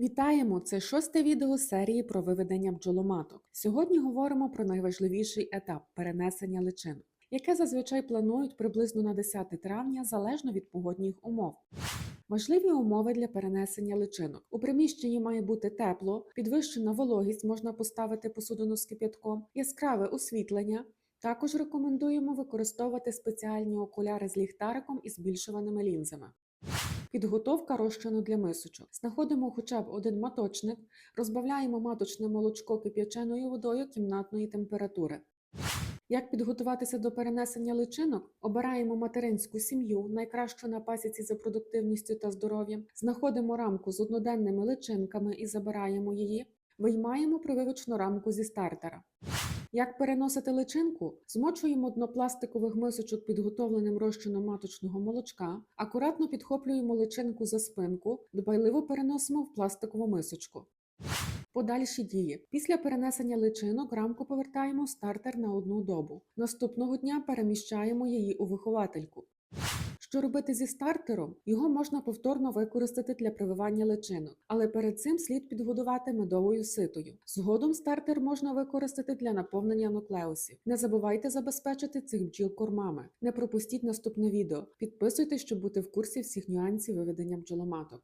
Вітаємо! Це шосте відео серії про виведення бджоломаток. Сьогодні говоримо про найважливіший етап перенесення личинок, яке зазвичай планують приблизно на 10 травня залежно від погодних умов. Важливі умови для перенесення личинок. У приміщенні має бути тепло, підвищена вологість можна поставити посудину з кип'ятком, яскраве освітлення. Також рекомендуємо використовувати спеціальні окуляри з ліхтариком і збільшуваними лінзами. Підготовка розчину для мисочок. Знаходимо хоча б один маточник, розбавляємо маточне молочко кип'яченою водою кімнатної температури. Як підготуватися до перенесення личинок? Обираємо материнську сім'ю, найкращу на пасіці за продуктивністю та здоров'ям, знаходимо рамку з одноденними личинками і забираємо її, виймаємо прививочну рамку зі стартера. Як переносити личинку? Змочуємо дно пластикових мисочок підготовленим розчином маточного молочка, акуратно підхоплюємо личинку за спинку, дбайливо переносимо в пластикову мисочку. Подальші дії. Після перенесення личинок рамку повертаємо в стартер на одну добу. Наступного дня переміщаємо її у виховательку. Що робити зі стартером? Його можна повторно використати для прививання личинок, але перед цим слід підгодувати медовою ситою. Згодом стартер можна використати для наповнення нуклеусів. Не забувайте забезпечити цих бджіл кормами. Не пропустіть наступне відео. Підписуйтесь, щоб бути в курсі всіх нюансів виведення бджоломаток.